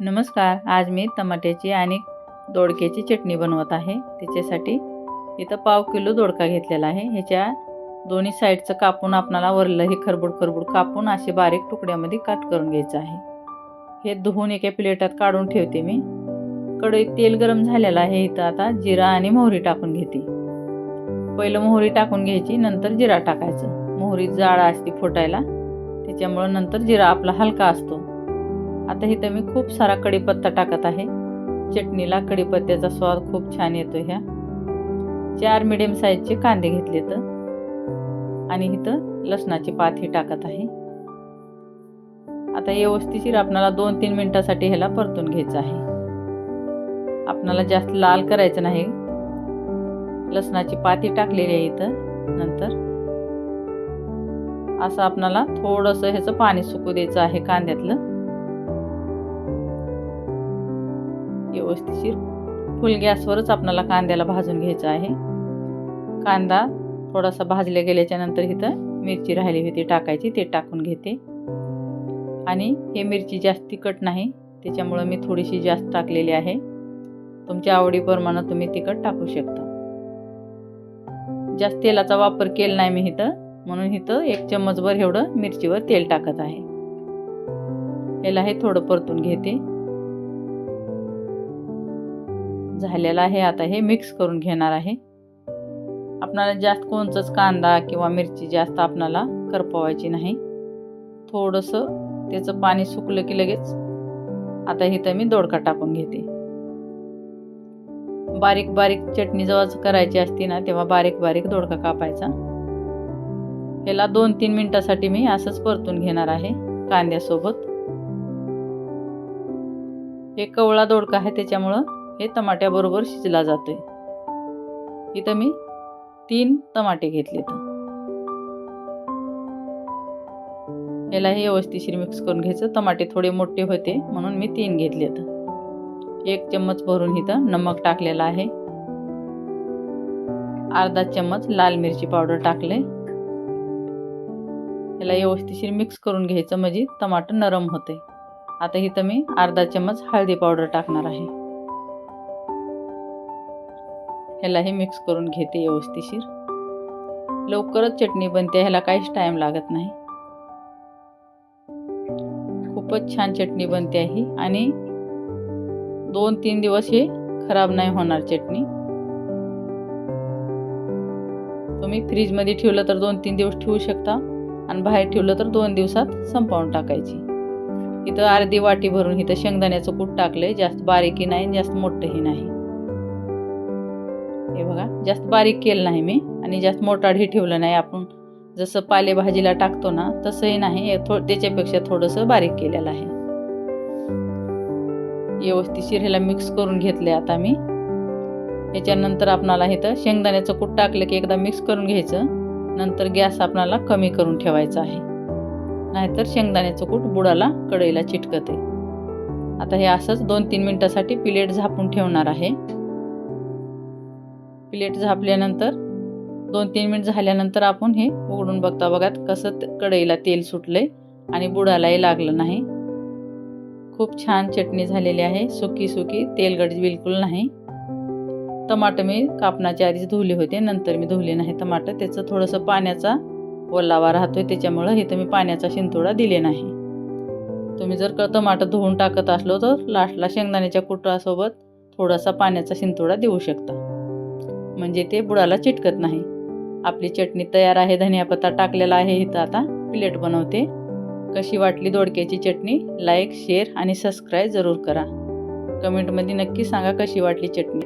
नमस्कार आज मी टमाट्याची आणि दोडक्याची चटणी बनवत आहे. त्याच्यासाठी इथं पाव किलो दोडका घेतलेला आहे. ह्याच्या दोन्ही साईडचं कापून आपणाला वरलं हे खरबूड खरबूड कापून असे बारीक तुकड्यामध्ये काट करून घ्यायचं आहे. हे धुवून एका प्लेटात काढून ठेवते मी. कढईत तेल गरम झालेलं आहे. इथं आता जिरा आणि मोहरी टाकून घेते. पहिलं मोहरी टाकून घ्यायची नंतर जिरा टाकायचं. मोहरी जाळ असते फुटायला. त्याच्यामुळं नंतर जिरा आपला हलका असतो. आता इथं मी खूप सारा कढीपत्ता टाकत आहे. चटणीला कढीपत्त्याचा स्वाद खूप छान येतो ह्या. चार मिडियम साईजचे कांदे घेतले तर. आणि इथं लसणाची पाथी टाकत आहे. आता व्यवस्थिशीर आपणाला दोन तीन मिनटासाठी ह्याला परतून घ्यायचं आहे. आपणाला जास्त लाल करायचं नाही. लसणाची पाती टाकलेली आहे इथं. नंतर असं आपणाला थोडंसं ह्याचं पाणी सुकू द्यायचं आहे कांद्यातलं. व्यवस्थिशीर फुल गॅसवरच आपल्याला कांद्याला भाजून घ्यायचं आहे. कांदा थोडासा भाजल्या गेल्याच्यानंतर इथं मिरची राहिली होती टाकायची ते टाकून घेते. आणि हे मिरची जास्त तिखट नाही त्याच्यामुळं मी थोडीशी जास्त टाकलेली आहे. तुमच्या आवडीप्रमाणे तुम्ही तिखट टाकू शकता. जास्त तेलाचा वापर केला नाही मी इथं म्हणून इथं एक चम्मचभर एवढं मिरचीवर तेल टाकत आहे. याला हे थोडं परतून घेते. झालेलं आहे. आता हे मिक्स करून घेणार आहे. आपणाला जास्त कोणचंच कांदा किंवा मिरची जास्त आपणाला करपवायची नाही. थोडंसं त्याचं पाणी सुकलं की लगेच आता इथं मी दोडका टाकून घेते. बारीक बारीक चटणी जेव्हा करायची असते ना तेव्हा बारीक बारीक दोडका कापायचा. याला दोन तीन मिनिटासाठी मी असंच परतून घेणार आहे कांद्यासोबत. हे कवळा दोडका आहे त्याच्यामुळं हे टमाट्याबरोबर शिजला जातो आहे इथं मी तीन टमाटे घेतले तर याला हे व्यवस्थिशीर मिक्स करून घ्यायचं. टमाटे थोडे मोठे होते म्हणून मी तीन घेतले तर एक चम्मच भरून इथं नमक टाकलेलं आहे. अर्धा चम्मच लाल मिरची पावडर टाकले याला व्यवस्थिशीर मिक्स करून घ्यायचं म्हणजे टमाटर नरम होते आता इथं मी अर्धा चम्मच हळदी पावडर टाकणार आहे. ह्यालाही मिक्स करून घेते व्यवस्थिशीर. लवकरच चटणी बनते ह्याला काहीच टाईम लागत नाही. खूपच छान चटणी बनते आहे आणि दोन तीन दिवस हे खराब नाही होणार चटणी. तुम्ही फ्रीजमध्ये ठेवलं तर दोन तीन दिवस ठेवू शकता आणि बाहेर ठेवलं तर दोन दिवसात संपवून टाकायची. इथं अर्धी वाटी भरून इथं शेंगदाण्याचं कूट टाकलंय जास्त बारीकही नाही जास्त मोठंही नाही. हे बघा जास्त बारीक केलं नाही मी आणि जास्त मोठाडही ठेवलं नाही. आपण जसं पालेभाजीला टाकतो ना तसंही नाही. थो त्याच्यापेक्षा थोडंसं बारीक केलेलं आहे. व्यवस्थितशीर ह्याला मिक्स करून घेतले आता मी. याच्यानंतर आपणाला इथं शेंगदाण्याचं कूट टाकलं की एकदा मिक्स करून घ्यायचं. नंतर गॅस आपणाला कमी करून ठेवायचा आहे. नाहीतर शेंगदाण्याचं कूट बुडाला कढईला चिटकते. आता हे असंच दोन तीन मिनटासाठी प्लेट झापून ठेवणार आहे. प्लेट झापल्यानंतर दोन तीन मिनिट झाल्यानंतर आपण हे उघडून बघता. बघात कसं कढईला तेल सुटले आणि बुडालाही लागलं नाही. खूप छान चटणी झालेली आहे. सुकी सुकी तेलगट बिलकुल नाही. टमाटं मी कापणाच्या आधीच धुवले होते. नंतर मी धुवले नाही टमाटं. त्याचं थोडंसं पाण्याचा ओलावा राहतोय. त्याच्यामुळं इथं मी पाण्याचा शिंतोडा दिले नाही. तुम्ही जर का टमाटर धुवून टाकत असलो तर लास्टला शेंगदाण्याच्या कुटासोबत थोडासा पाण्याचा शिंतोडा देऊ शकता. म्हणजे ते बुडाला चिटकत नाही. आपली चटणी तयार आहे धनियापत्ता टाकलेला आहे इथं आता. प्लेट बनवते. कशी वाटली दोडक्याची चटणी? लाईक शेअर आणि सबस्क्राईब जरूर करा. कमेंटमध्ये नक्की सांगा कशी वाटली चटणी.